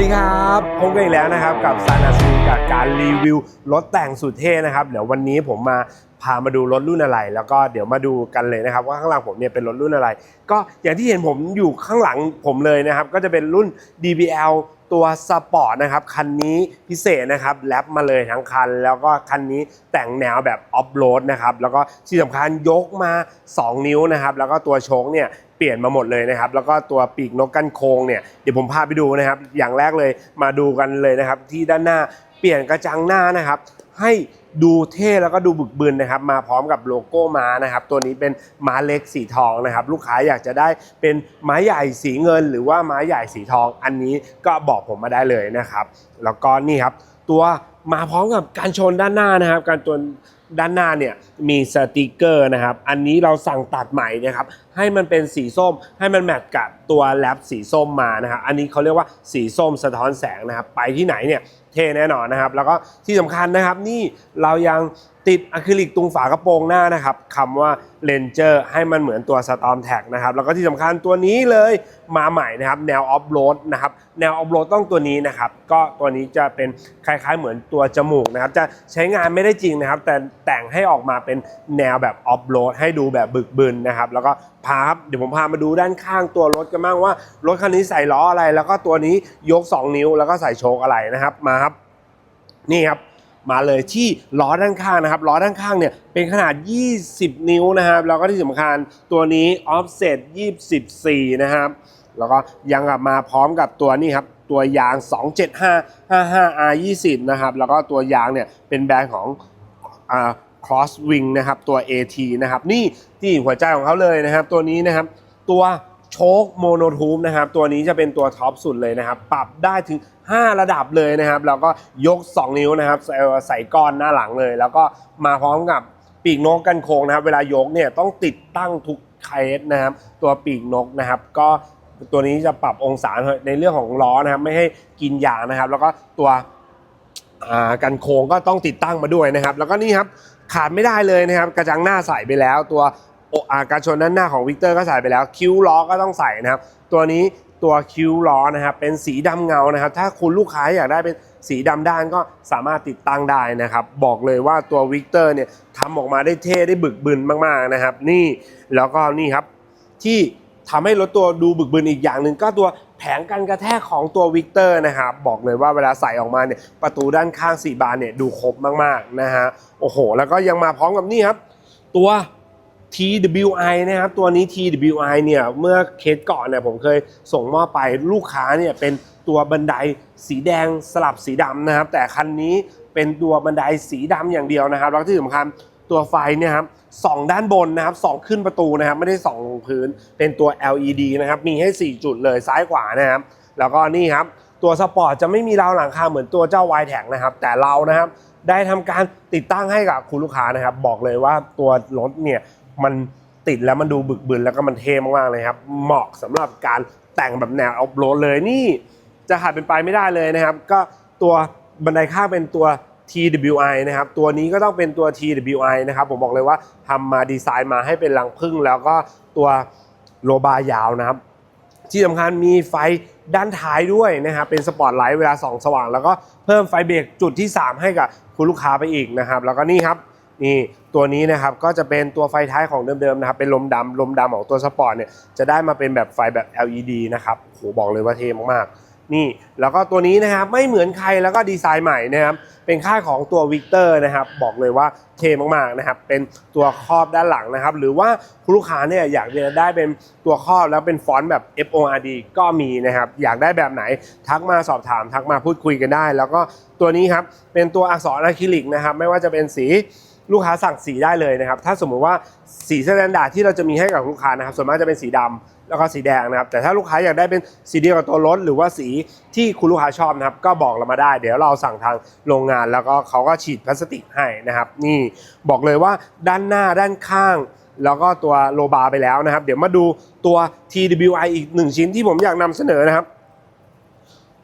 ดีครับพบกันอีกแล้วนะครับกับซานาซูกับการรีวิวรถแต่งสุดเท่นะครับ เดี๋ยววันนี้ผมมาพามาดูรถรุ่นอะไร แล้วก็เดี๋ยวมาดูกันเลยนะครับ ว่าข้างหลังผมเนี่ยเป็นรถรุ่นอะไร ก็อย่างที่เห็นผมอยู่ข้างหลังผมเลยนะครับ ก็จะเป็นรุ่น DBL ตัวสปอร์ตนะครับคันนี้พิเศษนะครับแรปมาเลยทั้งคัน แล้วก็คันนี้แต่งแนวแบบออฟโรดนะครับแล้วก็ที่สำคัญยกมา 2 นิ้วนะครับแล้วก็ตัวโชคเนี่ย เปลี่ยนมาหมดเลยนะครับ แล้วก็ตัวปีกนกกันโคงเนี่ยเดี๋ยวผมพาไปดูนะครับ อย่างแรกเลยมาดูกันเลยนะครับ ที่ด้านหน้าเปลี่ยนกระจังหน้านะครับ ให้ดูเท่แล้วก็ดูบึกบึนนะครับ มาพร้อมกับโลโก้ม้านะครับ ตัวนี้เป็นม้าเล็กสีทองนะครับ ลูกค้าอยากจะได้เป็นม้าใหญ่สีเงิน หรือว่าม้าใหญ่สีทอง อันนี้ก็บอกผมมาได้เลยนะครับ แล้วก็นี่ครับ ตัวมาพร้อมกับการชนด้านหน้านะครับ การชน ด้านหน้าเนี่ยมีสติกเกอร์นะครับ อันนี้เราสั่งตัดใหม่นะครับ ให้มันเป็นสีส้ม ให้มันแมทกับตัวแรปสีส้มมานะครับ อันนี้เขาเรียกว่าสีส้มสะท้อนแสงนะครับ ไปที่ไหนเนี่ยเทแน่นอนนะครับ แล้วก็ที่สำคัญนะครับนี่เรายังติดอะคริลิกตรงฝากระโปรงหน้านะครับคำว่า Ranger ให้มันเหมือนตัว Storm Tag นะครับ แล้วก็ที่สำคัญตัวนี้เลยมาใหม่นะครับ แนวออฟโรดนะครับแนวออฟโรดต้องตัวนี้นะครับ ก็ตัวนี้จะเป็นคล้ายๆเหมือนตัวจมูกนะครับ จะใช้งานไม่ได้จริงนะครับ แต่ แต่งให้ออกมาเป็นแนวแบบออฟโรดให้ดูแบบบึกบึนนะครับ แล้วก็พาครับเดี๋ยวผมพามาดูด้านข้างตัวรถกันบ้างว่ารถคันนี้ใส่ล้ออะไร แล้วก็ตัวนี้ยก 2 นิ้วแล้วก็ใส่โชคอะไรนะครับมาครับ นี่ครับมาเลยที่ล้อด้านข้างนะครับล้อด้านข้างเนี่ยเป็นขนาด 20 นิ้วนะครับแล้วก็ที่สำคัญตัวนี้ offset 24 นะครับ แล้วก็ยังกลับมาพร้อมกับตัวนี้ครับตัวยาง 275 55 R 20นะครับแล้วก็ตัวยางเนี่ยเป็นแบรนด์ของ crosswing นะครับตัว AT นะครับนี่ที่หัวใจของเขาเลยนะครับ ตัวนี้นะครับ ตัวโชคโมโนทูมนะครับตัวนี้จะเป็นตัวท็อปสุดเลยนะครับ ปรับได้ถึง 5 ระดับเลยนะครับแล้วก็ยก 2 นิ้วนะครับใส่ใส่ก้อนหน้าหลังเลย แล้วก็มาพร้อมกับปีกนกกันโค้งนะครับ เวลายกเนี่ยต้องติดตั้งทุกเคสนะครับ ตัวปีกนกนะครับ ก็ตัวนี้จะปรับองศาในเรื่องของล้อนะครับ ไม่ให้กินยางนะครับ แล้วก็ตัว กันโค้งก็ต้องติดตั้งมาด้วยนะครับ แล้วก็นี่ครับขาดไม่ได้เลยนะครับ กระจังหน้าใส่ไปแล้ว ตัวโออาการชนด้านหน้าของวิกเตอร์ก็ใส่ไปแล้ว คิ้วล้อก็ต้องใส่นะครับ ตัวนี้ตัวคิ้วล้อนะครับเป็นสีดำเงานะครับ ถ้าคุณลูกค้าอยากได้เป็นสีดำด้านก็สามารถติดตั้งได้นะครับ บอกเลยว่าตัววิกเตอร์เนี่ยทำออกมาได้เท่ได้บึกบึนมากๆนะครับ นี่แล้วก็นี่ครับที่ทำให้รถตัวดูบึกบึนอีกอย่างหนึ่งก็ตัว แผงกันกระแทกของตัววิกเตอร์นะครับบอกเลยว่าเวลาใส่ออกมาเนี่ยประตูด้านข้าง 4 บานเนี่ยดูครบมากๆนะฮะโอ้โห แล้วก็ยังมาพร้อมกับนี่ครับ ตัว TWI นะครับตัวนี้ TWI เนี่ยเมื่อเคสก่อนเนี่ยผมเคยส่งมอบไปลูกค้าเนี่ยเป็นตัวบันไดสีแดงสลับสีดำนะครับ แต่คันนี้เป็นตัวบันไดสีดำอย่างเดียวนะครับแล้วที่สำคัญตัวไฟเนี่ยครับ สองด้านบนนะครับสองขึ้นประตูนะครับไม่ได้ส่องลงพื้น เป็นตัว LED นะครับมีให้ 4 จุดเลยซ้ายขวานะครับแล้วก็นี่ครับตัวสปอร์ตจะไม่มีราวหลังคาเหมือนตัวเจ้า y t แท็นะครับแต่เรานะครับได้ทำการติดตั้งให้กับคุณลูกค้านะครับ บอกเลยว่าตัวรถเนี่ยมันติดแล้วมันดูบึกบึนแล้วก็มันเท่มากๆเลยครับ เหมาะสำหรับการแต่งแบบแนวออฟโรดเลยนี่จะขาดเป็นไปไม่ได้เลยนะครับ ก็ตัวบันไดข้างเป็นตัว TWI นะครับ ตัวนี้ก็ต้องเป็นตัว TWI นะครับ ผมบอกเลยว่าทำมาดีไซน์มาให้เป็นรังพึ่งแล้วก็ตัวโลบายาวนะครับ ที่สำคัญมีไฟด้านท้ายด้วยนะครับ เป็นสปอตไลท์เวลาส่องสว่าง แล้วก็เพิ่มไฟเบรกจุดที่ 3 ให้กับคุณลูกค้าไปอีกนะครับ แล้วก็นี่ครับนี่ตัวนี้นะครับก็จะเป็นตัวไฟท้ายของเดิมๆนะครับเป็นลมดำลมดำของตัวสปอร์ตเนี่ยจะได้มาเป็นแบบไฟแบบ LED นะครับโหบอกเลยว่าเท่มากๆ นี่แล้วก็ตัวนี้นะครับไม่เหมือนใครแล้วก็ดีไซน์ใหม่นะครับเป็นค่ายของตัววิกเตอร์นะครับบอกเลยว่าเท่มากๆนะครับเป็นตัวครอบด้านหลังนะครับ หรือว่าคุณลูกค้าเนี่ยอยากจะได้เป็นตัวครอบแล้วเป็นฟอนต์แบบ FORD ก็มีนะครับอยากได้แบบไหนทักมาสอบถามทักมาพูดคุยกันได้ แล้วก็ตัวนี้ครับเป็นตัวอักษรอะคริลิกนะครับไม่ว่าจะเป็นสี ลูกค้าสั่งสีได้เลยนะครับ ถ้าสมมุติว่าสีสแตนดาร์ดที่เราจะมีให้กับลูกค้านะครับ ส่วนมากจะเป็นสีดำแล้วก็สีแดงนะครับ แต่ถ้าลูกค้าอยากได้เป็นสีเดียวกับตัวรถหรือว่าสีที่คุณลูกค้าชอบนะครับ ก็บอกเรามาได้ เดี๋ยวเราสั่งทางโรงงาน แล้วก็เขาก็ฉีดพลาสติกให้นะครับ นี่บอกเลยว่าด้านหน้าด้านข้างแล้วก็ตัวโลบาร์ไปแล้วนะครับ เดี๋ยวมาดูตัว TWI อีกหนึ่งชิ้นที่ผมอยากนำเสนอนะครับ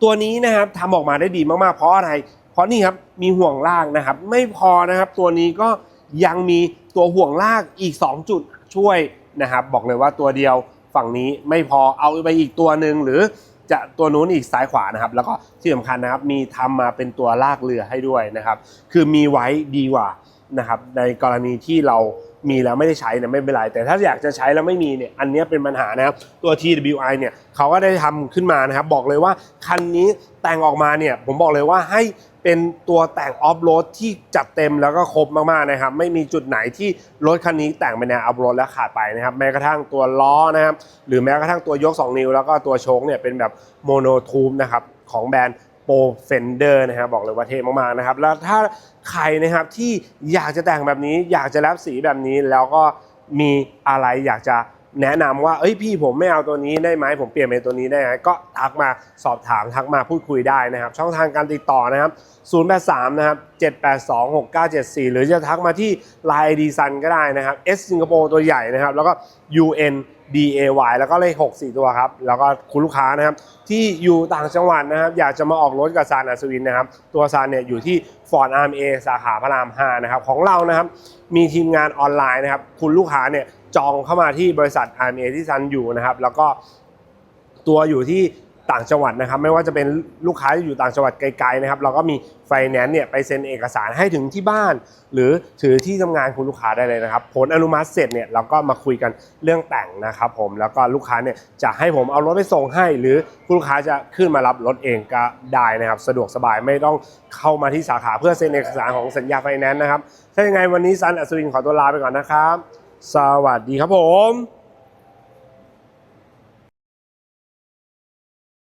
ตัวนี้นะครับทำออกมาได้ดีมากๆ เพราะอะไร เพราะนี่ครับมีห่วงลากนะครับ ไม่พอนะครับตัวนี้ก็ยังมีตัวห่วงลากอีก 2 จุดช่วยนะครับ บอกเลยว่าตัวเดียวฝั่งนี้ไม่พอเอาไปอีกตัวหนึ่งหรือจะตัวนู้นอีกซ้ายขวานะครับ แล้วก็ที่สำคัญนะครับมีทำมาเป็นตัวลากเรือให้ด้วยนะครับ คือมีไว้ดีกว่านะครับ ในกรณีที่เรา มีแล้วไม่ได้ใช้เนี่ยไม่เป็นไร แต่ถ้าอยากจะใช้แล้วไม่มีเนี่ยอันนี้เป็นปัญหานะครับตัว TWI เนี่ยเขาก็ได้ทำขึ้นมานะครับบอกเลยว่าคันนี้แต่งออกมาเนี่ยผมบอกเลยว่าให้เป็นตัวแต่งออฟโรดที่จัดเต็มแล้วก็ครบมากๆนะครับไม่มีจุดไหนที่รถคันนี้แต่งเป็นแนวออฟโรดแล้วขาดไปนะครับแม้กระทั่งตัวล้อนะครับหรือแม้กระทั่งตัวยก 2 นิ้ว แล้วก็ตัวโชคเนี่ยเป็นแบบโมโนทูมนะครับของแบรนด์ โปรเฟนเดอร์นะครับบอกเลยว่าเท่มากๆนะครับแล้วถ้าใครนะครับที่อยากจะแต่งแบบนี้ อยากจะแลบสีแบบนี้แล้วก็มีอะไรอยากจะแนะนำว่าเอ้ยพี่ผมไม่เอาตัวนี้ได้ไหมผมเปลี่ยนเป็นตัวนี้ได้ไหมก็ทักมาสอบถามทักมาพูดคุยได้นะครับ ช่องทางการติดต่อนะครับ 083 นะครับ 782 6974 หรือจะทักมาที่ Line ID Sun ก็ได้นะครับ S สิงคโปร์ตัวใหญ่นะครับ แล้วก็ UN DAY แล้วก็เลข 6 4 ตัวครับ แล้วก็คุณลูกค้านะครับ ที่อยู่ต่างจังหวัดนะครับ อยากจะมาออกรถกับซานอัศวินนะครับ ตัวซานเนี่ยอยู่ที่ฟอร์ดอาร์มเอสาขาพระราม 5 นะครับ ของเรานะครับ มีทีมงานออนไลน์นะครับ คุณลูกค้าเนี่ยจองเข้ามาที่บริษัทอาร์เอที่ซันอยู่นะครับ แล้วก็ตัวอยู่ที่ ต่างจังหวัดนะครับ ไม่ว่าจะเป็นลูกค้าที่อยู่ต่างจังหวัดไกลๆนะครับ เราก็มีไฟแนนซ์เนี่ยไปเซ็นเอกสารให้ถึงที่บ้าน หรือถือที่ทำงานคุณลูกค้าได้เลยนะครับ ผลอนุมัติเสร็จเนี่ยเราก็มาคุยกันเรื่องแต่งนะครับ ผมแล้วก็ลูกค้าเนี่ยจะให้ผมเอารถไปส่งให้ หรือคุณลูกค้าจะขึ้นมารับรถเองก็ได้นะครับ สะดวกสบายไม่ต้องเข้ามาที่สาขาเพื่อเซ็นเอกสารของสัญญาไฟแนนซ์นะครับถ้ายังไงวันนี้ซันอัศวินขอตัวลาไปก่อนนะครับ สวัสดีครับผม